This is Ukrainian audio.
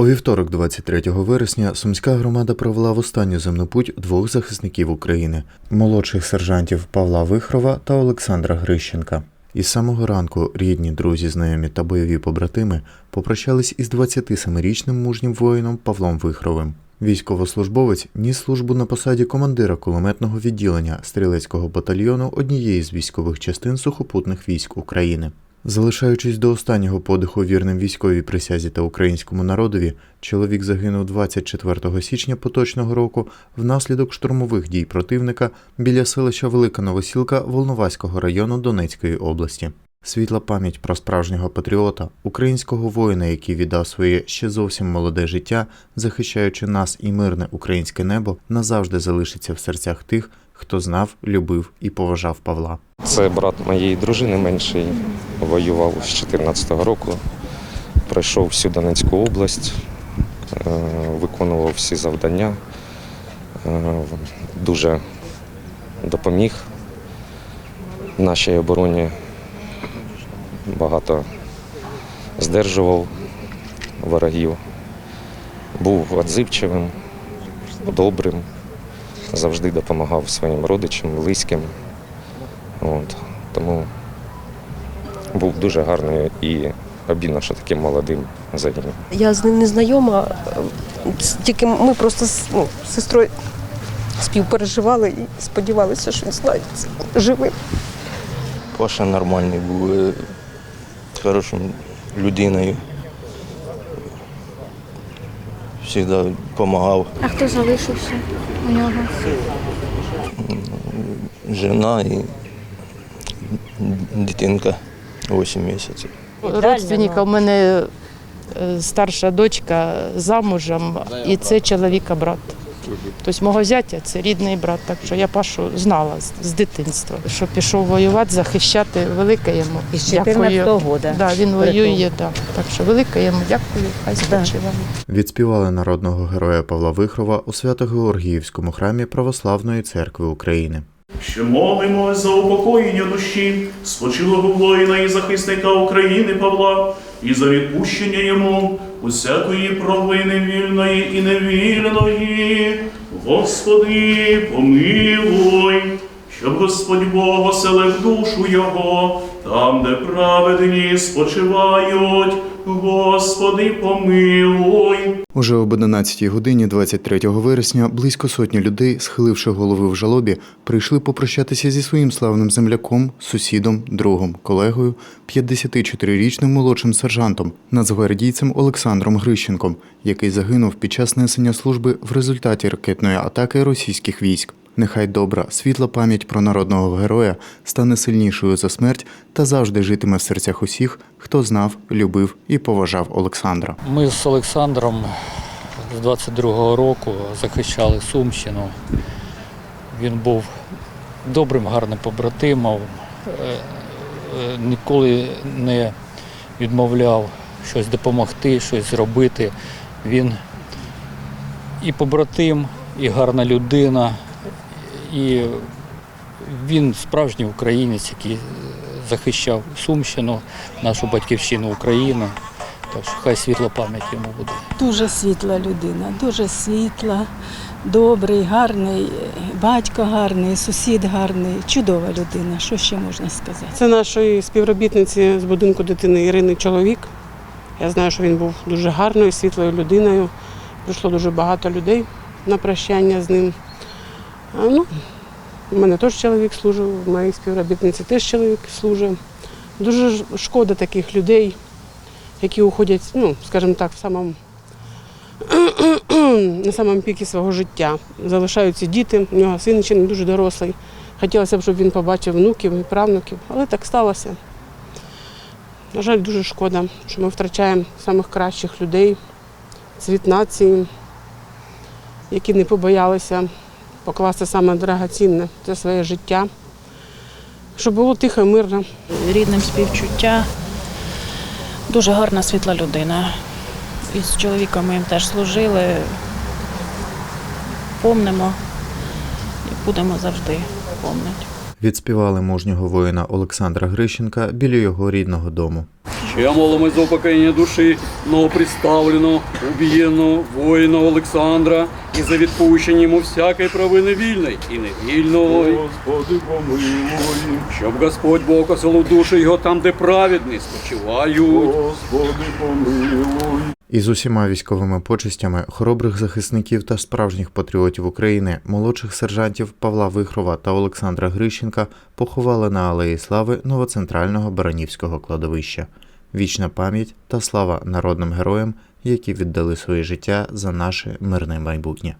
У вівторок, 23 вересня, сумська громада провела в останню земну путь двох захисників України молодших сержантів Павла Вихрова та Олександра Грищенка. Із самого ранку рідні, друзі, знайомі та бойові побратими попрощались із 27-річним мужнім воїном Павлом Вихровим. Військовослужбовець ніс службу на посаді командира кулеметного відділення стрілецького батальйону однієї з військових частин сухопутних військ України. Залишаючись до останнього подиху вірним військовій присязі та українському народові, чоловік загинув 24 січня поточного року внаслідок штурмових дій противника біля селища Велика Новосілка Волноваського району Донецької області. Світла пам'ять про справжнього патріота, українського воїна, який віддав своє ще зовсім молоде життя, захищаючи нас і мирне українське небо, назавжди залишиться в серцях тих, хто знав, любив і поважав Павла. Це брат моєї дружини менший, воював з 2014 року, пройшов всю Донецьку область, е, виконував всі завдання, е, дуже допоміг нашій обороні, багато здержував ворогів, був відзивчивим, добрим, завжди допомагав своїм родичам, близьким. От, тому був дуже гарний і обідно, що таким молодим загинув. Я з ним не знайома, тільки ми просто з ну, сестрою співпереживали і сподівалися, що він знайдеться живим. Паша нормальний був, е, хорошим людиною. Завжди допомагав. А хто залишився у нього? Жена і дитинка 8 місяців. Родственника у мене е, старша дочка замужем, і це чоловіка брат. Тобто мого зятя це рідний брат, так що я Пашу знала з, з дитинства. Що пішов воювати, захищати, велике йому. Із дякую. 14-го года. Да, він воює, да. так що велике йому дякую, хай спочиває. Відспівали народного героя Павла Вихрова у Свято-Георгіївському храмі Православної церкви України. Ще молимось за упокоєння душі спочилого воїна і захисника України Павла, і за відпущення йому усякої провини вільної і невільної. Господи, помилуй, щоб Господь Бог оселив душу його, там, де праведні спочивають. Господи, помилуй. Уже об 11 годині 23 вересня близько сотні людей, схиливши голови в жалобі, прийшли попрощатися зі своїм славним земляком, сусідом, другом, колегою, 54-річним молодшим сержантом, нацгвардійцем Олександром Грищенком, який загинув під час несення служби в результаті ракетної атаки російських військ. Нехай добра, світла пам'ять про народного героя стане сильнішою за смерть та завжди житиме в серцях усіх, хто знав, любив і поважав Олександра. Ми з Олександром з 22-го року захищали Сумщину. Він був добрим, гарним побратимом, е, е, ніколи не відмовляв щось допомогти, щось зробити. Він і побратим, і гарна людина, і він справжній українець, який захищав Сумщину, нашу батьківщину України. Так що хай світла пам'ять йому буде. Дуже світла людина, дуже світла, добрий, гарний, батько гарний, сусід гарний, чудова людина. Що ще можна сказати? Це нашої співробітниці з будинку дитини Ірини чоловік. Я знаю, що він був дуже гарною, світлою людиною. Прийшло дуже багато людей на прощання з ним. А, ну, у мене теж чоловік служив, у моїй співробітниці теж чоловік служив. Дуже шкода таких людей, які уходять, ну, скажімо так, в самому, на самому пікі свого життя. Залишаються діти, у нього син ще не дуже дорослий. Хотілося б, щоб він побачив внуків і правнуків, але так сталося. На жаль, дуже шкода, що ми втрачаємо самих кращих людей, цвіт нації, які не побоялися покласти саме дорогоцінне це своє життя, щоб було тихо і мирно. Рідним співчуття. Дуже гарна світла людина. І з чоловіком моїм теж служили. Помнимо і будемо завжди помнити. Відспівали мужнього воїна Олександра Грищенка біля його рідного дому. Ще молимось за упокоєння душі новоприставленого, убієнного воїна Олександра і за відпущення йому всякої провини вільної і невільної. Господи, помилуй, Щоб Господь Бог оселив душі його там, де праведні спочивають. Господи, помилуй. Із усіма військовими почестями хоробрих захисників та справжніх патріотів України, молодших сержантів Павла Вихрова та Олександра Грищенка поховали на Алеї Слави новоцентрального Баранівського кладовища. Вічна пам'ять та слава народним героям, які віддали своє життя за наше мирне майбутнє.